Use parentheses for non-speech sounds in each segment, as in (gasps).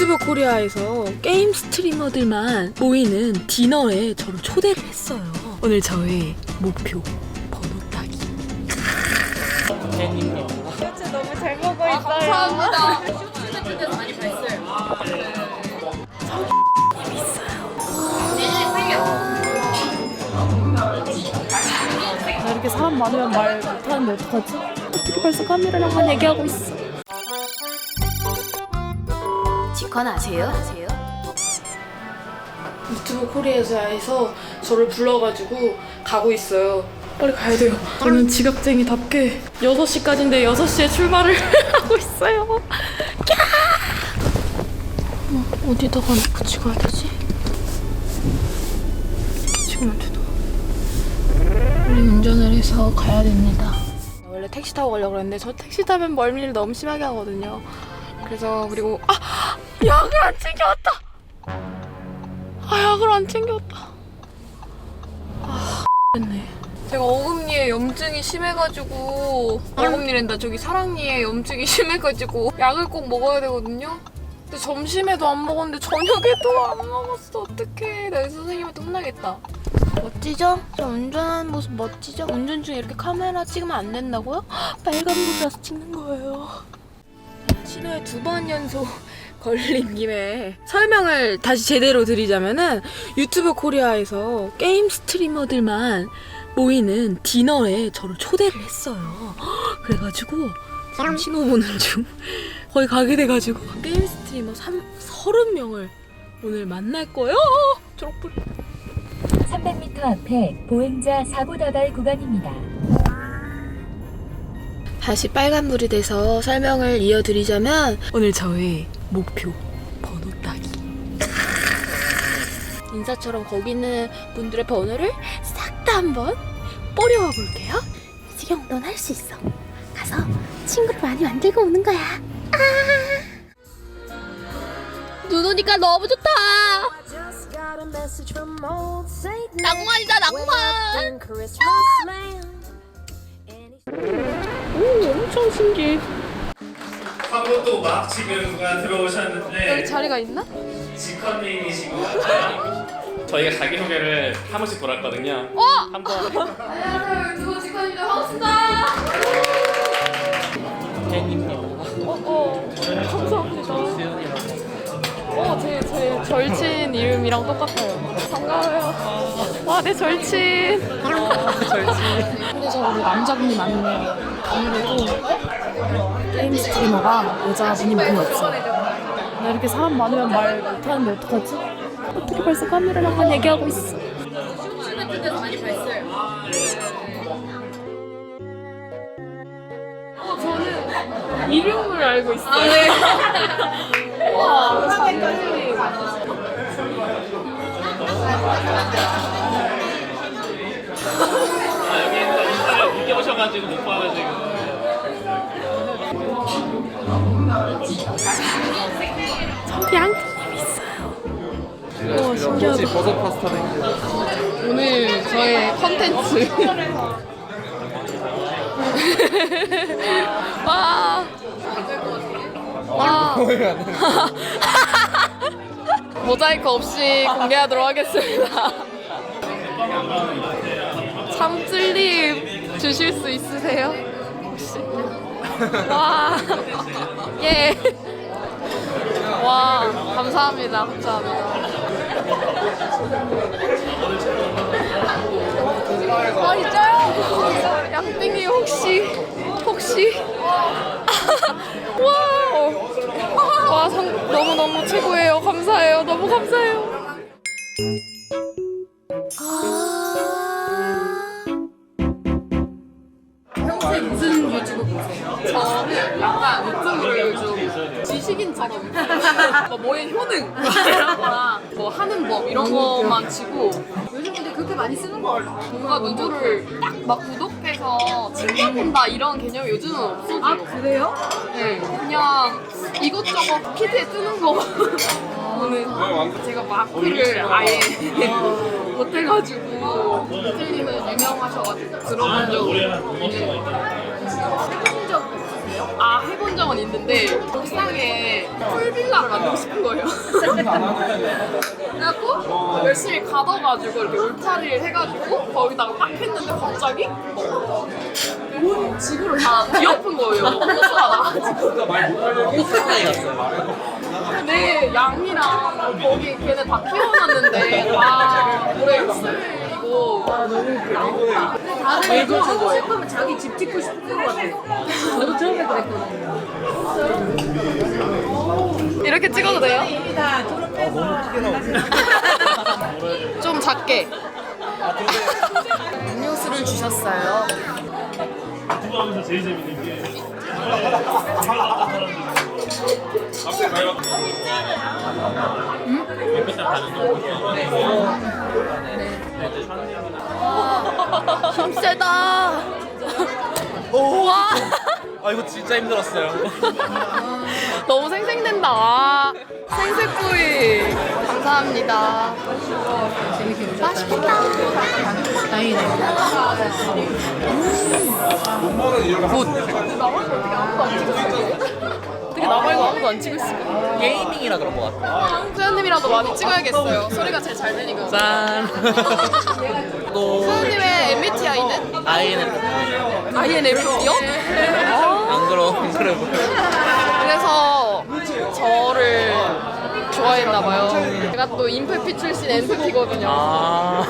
유튜브 코리아에서 게임 스트리머들만 모이는 디너에 저를 초대를 했어요. 오늘 저의 목표 번호 따기. 나 이렇게 사람 많으면 말 못하는데 어떡하지? 어떻게 벌써 카메라랑만 얘기하고 있어? 직관 아세요? 유튜브 코리아에서 저를 불러가지고 가고 있어요. 빨리 가야 돼요. 저는 지각쟁이답게 6시까지인데 6시에 출발을 (laughs) 하고 있어요. 야! 어, 어디다가 붙이고 가야 되지? 지금 어디다? 빨리 운전을 해서 가야 됩니다. 원래 택시 타고 가려고 그랬는데 저 택시 타면 멀미를 너무 심하게 하거든요. 그래서 그리고 아! 약을 안 챙겨왔다! 아 약을 안 챙겼다. 아 됐네. 제가 어금니에 염증이 심해가지고 어금니랜다 저기 사랑니에 염증이 (laughs) 심해가지고 약을 꼭 먹어야 되거든요. 근데 점심에도 안 먹었는데 저녁에도 안 먹었어. 어떡해. 나 선생님한테 혼나겠다. 멋지죠? 저 운전하는 모습 멋지죠? 운전 중에 이렇게 카메라 찍으면 안 된다고요? (gasps) 빨간 불이라서 찍는 거예요. 신호에 두 번 연속 (laughs) 걸린 김에 설명을 다시 제대로 드리자면은 유튜브 코리아에서 게임 스트리머들만 모이는 디너에 저를 초대를 했어요. (gasps) 그래가지고 지금 신호 보는 중 거의 가게 돼가지고 게임 스트리머 3, 30명을 오늘 만날 거예요. 초록불. 300m 앞에 보행자 사고 다발 구간입니다. 다시 빨간불이 돼서 설명을 이어드리자면 오늘 저의 목표 번호 따기. (laughs) 인사처럼 거기 있는 분들의 번호를 싹 다 한번 뽀려와 볼게요. 지경 넌 할 수 있어. 가서 친구를 많이 만들고 오는 거야. 아. 눈 오니까 너무 좋다. 낭만이다 낭만 오 엄청 신기해. 하고 또막 지금 들어오셨는데 자리가 있나? 지커님이시고. 저희가 자기 소개를 한 번씩 돌았거든요. 어? 한번. 유튜브 직관인데 황수다 팬입니다 어, 어, 감사합니다. 어, 제, 제 절친 이름이랑 똑같아요. 반가워요. 와, 내 절친. 절친. 근데 저 우리 남자분이 많네요. 아무래도 게임 스트리머가 여자분이 많이 없어요. 나 이렇게 사람 많으면 말 못하는데 어떡하지? 어떻게 벌써 카메라랑만 얘기하고 있어? 어, 이름을 알고 있어요. 와, 장난이. 아, 여기 인사를 늦게 오셔가지고 못 봐가지고 저기 양팀 있어요. 와, 신기하다. 버섯 파스타를 오늘 저의 컨텐츠. (laughs) 와. 와. 모자이크 없이 공개하도록 하겠습니다. 참찔님 주실 수 있으세요? 혹시? 와. 예. 와, 감사합니다. 감사합니다. 아 진짜요? 양띵이 혹시 혹시? (laughs) 와우! 와 상, 너무 너무 최고예요. 감사해요. 너무 감사해요. 요즘 지식인처럼 뭐 뭐의 효능? 이런 (laughs) 거랑 뭐 하는 법 이런 거만 치고. 요즘 근데 그렇게 많이 쓰는 거 같아요. 뭔가 누구를 딱 막 구독 해서 챙겨본다 이런 개념이 요즘은 없어져요 아 그래요? 네 그냥 이것저것 피드에 뜨는 거 오늘 제가 마크를 아예 못해가지고 틀림은 유명하셔가지고 들어본 적 없는데 있으세요? 아 해본 적은 있는데 옥상에 풀빌라를 만들고 싶은 거예요. (laughs) 그래갖고 열심히 가둬가지고 이렇게 울타리를 해가지고 거기다가 딱 했는데 갑자기 온 지구를 다 뒤엎은 거예요. 호수가 나가지고. 네, 양이랑 거기 걔네 다 키워놨는데 다 올해 쓰이고 다들 이거 하고 싶으면 자기 집 짓고 싶은 것 같아요. 저도 처음에 그랬거든요. 이렇게 찍어도 돼요? 좀 작게. 음료수를 주셨어요. 하면서 제일 재밌는 게 힘세다. 우와. 아 이거 진짜 힘들었어요. (laughs) 너무 생생된다. 아, 생색구이. 감사합니다. 맛있겠다. 어떻게 나 말고 아무도 안 찍을 수가. 게이밍이라 그런 것 같아. 수현님이라도 많이 찍어야겠어요. 소리가 제일 잘 들리거든요. 짠. (laughs) 또 수현님의 MBTI는 INF. INFP요? 안 그러 안 그래 보여. 그래서 저를 좋아했나봐요. 제가 또 인프피 출신 NFP거든요. 아.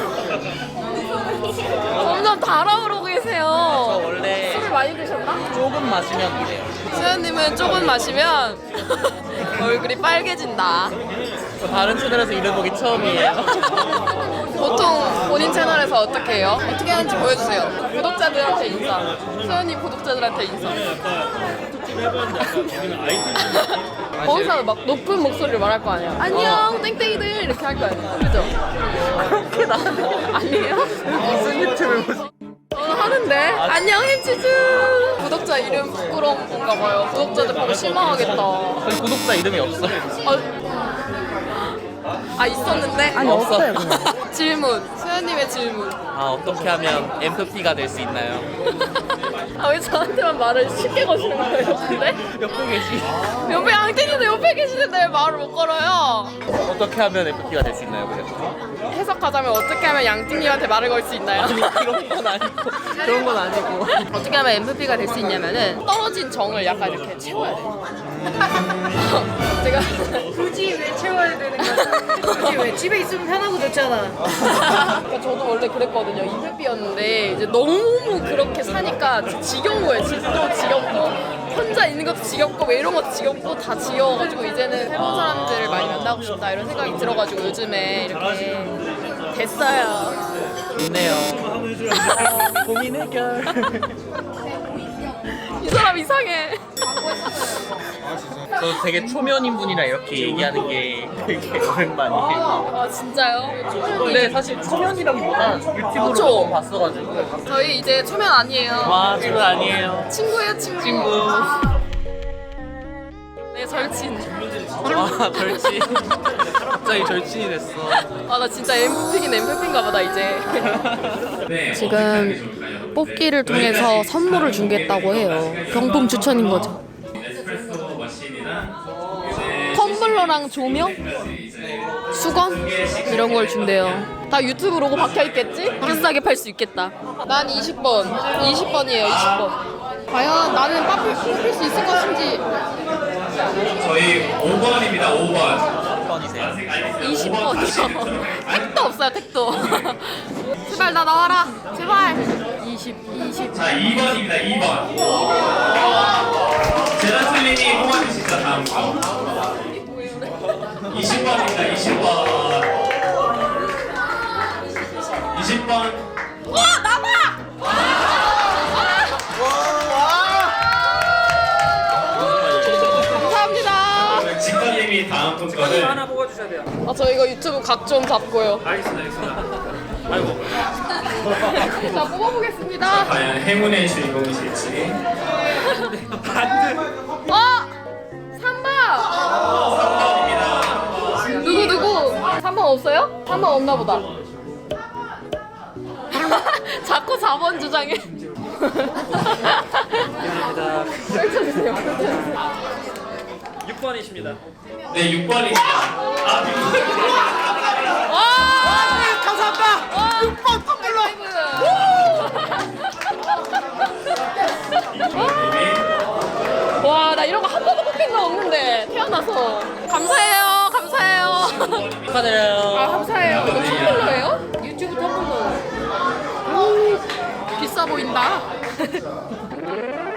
점점 달아오르고 저 계세요. 원래 술을 많이 드셨나? 조금 마시면 이래요. 수현님은 조금 마시면 (laughs) 얼굴이 빨개진다. 저 다른 채널에서 이런 보기 처음이에요. (laughs) 보통 본인 채널에서 어떻게 해요? 어떻게 하는지 보여주세요. 구독자들한테 인사. 수현님 구독자들한테 인사. (laughs) 거기서 막 높은 목소리로 말할 거 아니야. 안녕 땡땡이들 이렇게 할 거 아니야. 그죠? 그게 나한테 아니에요? 무슨 유튜브를 보시? 하는데 안녕 햄치즈 구독자 이름 부끄러운 건가 봐요. 구독자들 보고 실망하겠다. 저희 구독자 이름이 없어요. 어, 아 있었는데? 아니, 없어요, (laughs) 질문 수현님의 질문. 아 어떻게 하면 MFP가 될 수 있나요? 아 왜 저한테만 말을 쉽게 거시는 거예요? 근데 옆에 계시. 옆에 양띵이도 옆에 계시는데 왜 말을 못 걸어요? 어떻게 하면 MFP가 될 수 있나요? 그래서 해석하자면 어떻게 하면 양띵님한테 말을 걸 수 있나요? 아니 그런 건 아니고 그런 건 아니고. 어떻게 하면 MVP가 될 수 있냐면은 떨어진 정을 약간 이렇게 채워야 돼요. 제가 굳이 왜 채워야 되는 거야? 굳이 왜 집에 있으면 편하고 좋잖아. 그러니까 저도 원래 그랬거든요. 인프피였는데 이제 너무 그렇게 사니까 지겨운 거예요. 집도 지겹고 혼자 있는 것도 지겹고 왜 이런 것도 지겹고 다 지겨워가지고 이제는 새로운 사람들을 많이 만나고 싶다 이런 생각이 들어가지고 요즘에 이렇게 됐어요. 좋네요. 고민 해결. 이 사람 이상해. 저 되게 초면인 분이라 이렇게 얘기하는 게 되게 오랜만이에요. 아 진짜요? 근데 사실 초면이라기보다 유튜브로 그쵸. 조금 봤어가지고. 저희 이제 초면 아니에요. 와, 지금 아니에요. 친구예요 친구. 친구. 네 절친. 와, 절친. 갑자기 절친이 됐어. 아 나 진짜 MVP긴 MVP인가 보다 이제. 지금 뽑기를 통해서 선물을 준겠다고 해요. 경품 추천인 거죠. 텀블러랑 조명, 수건 이런 걸 준대요. 다 유튜브 로고 박혀 있겠지? 비싸게 팔 수 있겠다. 난 20번, 20번이에요. 20번. 과연 나는 뽑힐, 뽑힐 수 있을 것인지 저희 5번입니다, 5번. 20번이요. 택도 없어요, 택도. (laughs) 제발 나 나와라. 제발. 20, 20. 자, 2번입니다, 2번. 제라틀린이 뽑아주시죠, 다음 거. 20번입니다, 20번. 20번. 직관님이 다음 분 거를. 아, 저 이거 유튜브 각 좀 잡고요. 알겠습니다, 알겠습니다. 아이고. (laughs) 자, 뽑아보겠습니다. 과연 행운의 주인공이실지. 어! 3번! 누구, 누구? 3번 없어요? 3번 없나 보다. (laughs) 자꾸 4번 주장해. (laughs) 미안합니다. 펼쳐주세요. 6번이십니다. 네, 6번입니다. 아, 와, 나 이런 거 한 번도 뽑힌 적 없는데 태어나서 감사해요, 감사해요. 축하드려요. 아, 감사해요. 이거 텀블러예요? 유튜브 텀블러. 비싸 보인다. (laughs)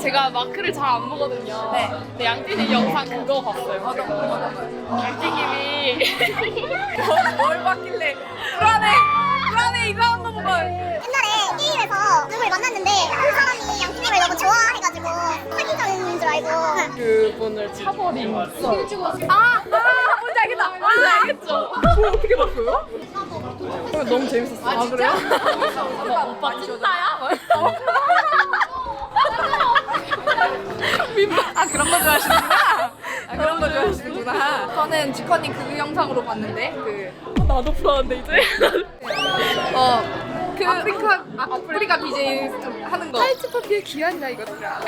제가 마크를 잘 안 보거든요. 네. 근데 양띠님 영상 그거 봤어요. 양띠님이 (laughs) 뭘, 뭘 봤길래 불안해, 불안해 이거 한거 보고. 옛날에 게임에서 누굴 만났는데 그 사람이 양팀님을 너무 좋아해가지고 사귀자는 줄 알고 그분을 차버린 썰. 아, 아, 뭔지 알겠다. 뭔지 알겠죠? 그걸 어떻게 봤어요? 그거 너무 재밌었어요. 아, 그래요? 오빠 찐따야? 아, 그런 거 좋아하시는구나. (laughs) 아, 그런 거 좋아하시는구나. 저는 지커님 그 영상으로 봤는데, 그. 나도 불안한데, 이제. 어. 그 아프리카 아, 아프리카 BJ 하는 거. 타이츠파피의 귀한이야 이것들아.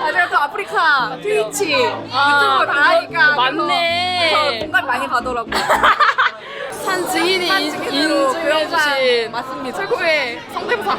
아 제가 또 아프리카 트위치 유튜브 다 하니까 맞네. 저 공감 많이 가더라고. 산 증인이 인증해주신 맞습니다. 최고의 성대모사.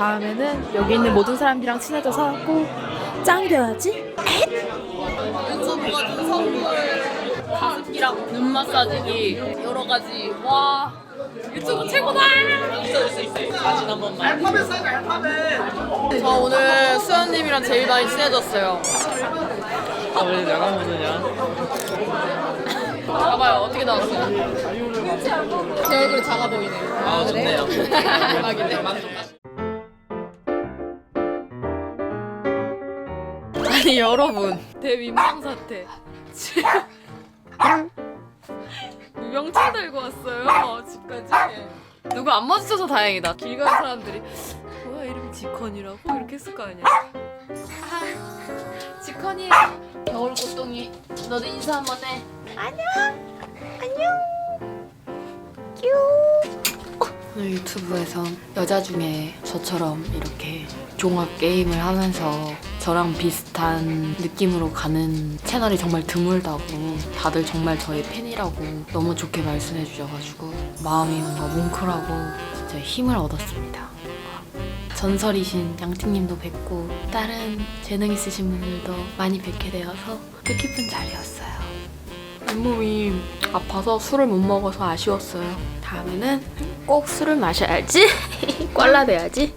다음에는 여기 있는 모든 사람들이랑 친해져서 꼭 짱이 돼야지. 유튜브가 준 선물 가습기랑 눈 마사지기 여러 가지. 와 유튜브 최고다! 사진 한 번만. 저 오늘 수현님이랑 제일 많이 친해졌어요. 아, 왜 야간 보느냐? 봐봐요 어떻게 나왔어요? 제 얼굴이 작아 보이네요. 아, 좋네요. (laughs) 대박이네 아니 여러분. 대민망 사태. 명찰 들고 왔어요 집까지. 누구 안 마주쳐서 다행이다. 길 가는 사람들이 뭐야 이름이 지컨이라고? 이렇게 했을 거 아니야. 아, 지컨이 겨울 꽃동이. 너도 인사 한번 해. 오늘 유튜브에서 여자 중에 저처럼 이렇게 종합 게임을 하면서 저랑 비슷한 느낌으로 가는 채널이 정말 드물다고 다들 정말 저의 팬이라고 너무 좋게 말씀해 주셔가지고 마음이 뭔가 뭉클하고 진짜 힘을 얻었습니다. 전설이신 양띵님도 뵙고 다른 재능 있으신 분들도 많이 뵙게 되어서 뜻깊은 자리였어요. 잇몸이 아파서 술을 못 먹어서 아쉬웠어요. 다음에는 꼭 술을 마셔야지. (laughs) 꽐라 돼야지.